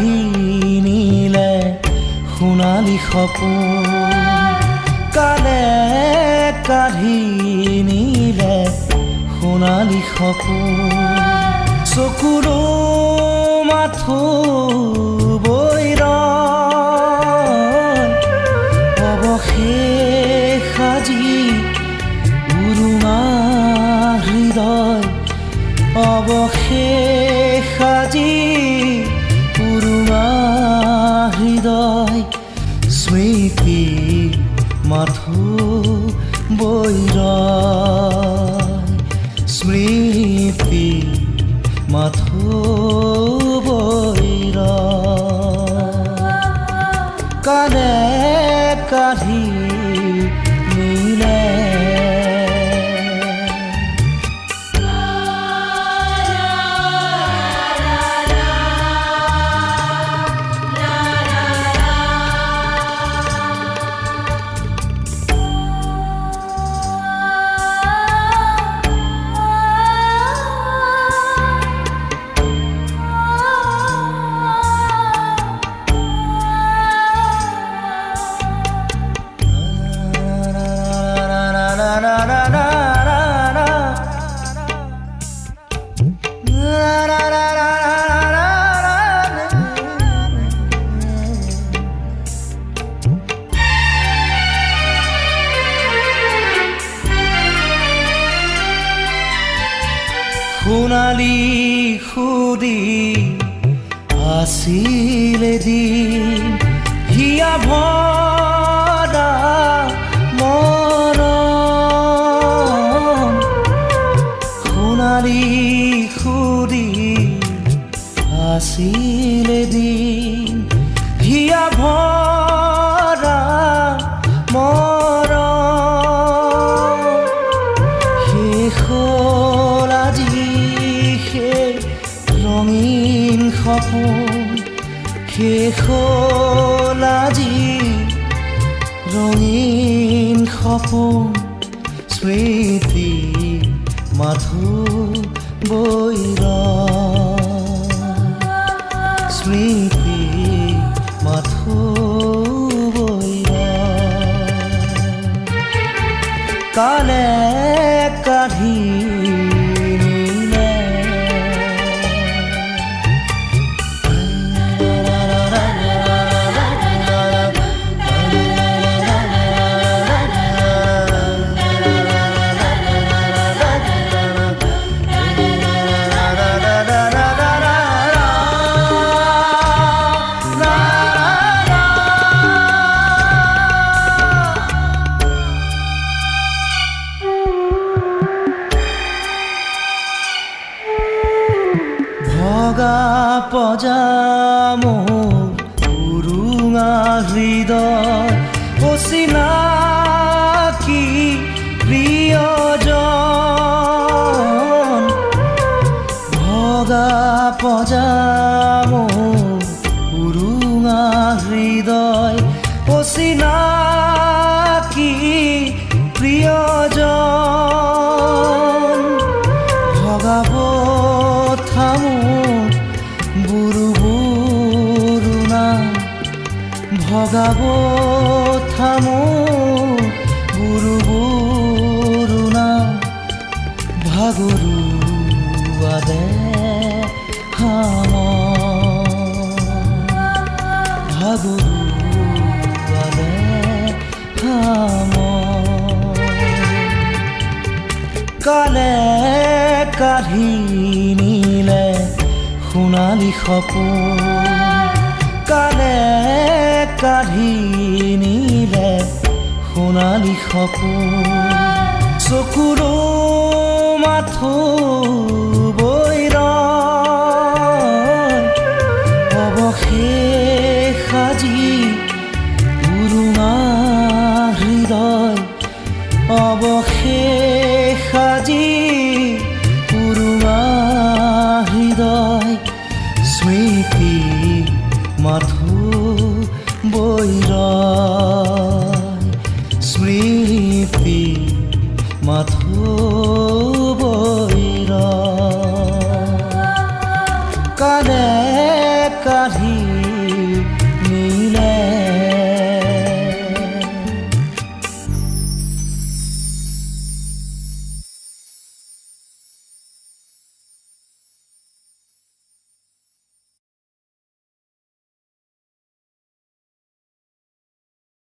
নিলে সোণালী সপোন। কালে কাঢ়ি নিলে সোণালী সপোন। চকুৰো মাথো মাথো বৈরা স্মৃতি মাথো বৈরা কালে সুদি আছিলে দিন হিয়া ভরা মৰম সোণালী সুদি আছিলে সপোন শেষ হ'ল আজি ৰঙীন সপোন স্মৃতি মাথো বৈৰ স্মৃতি মাথো বৈৰ কালে ভগা পজাম উৰুঙা হৃদয় অচিনাকি প্ৰিয়জন? ভগা পজাম উৰুঙা হৃদয় অচিনাকি ভগাব থামো বুৰু বুৰু নাম ভাগৰুৱাদে হাম। ভাগৰুৱাদে হাম। কালে কাঢ়ি নিলে সোণালী সপোন। কালে কাঢ়ি নিলে সোণালী সপোন। চকুলো মাথো বৈৰ অৱশেষ সাজি উৰুঙা হৃদয়। অৱশেষ সাজি উৰুঙা হৃদয়। স্মৃতি মাথো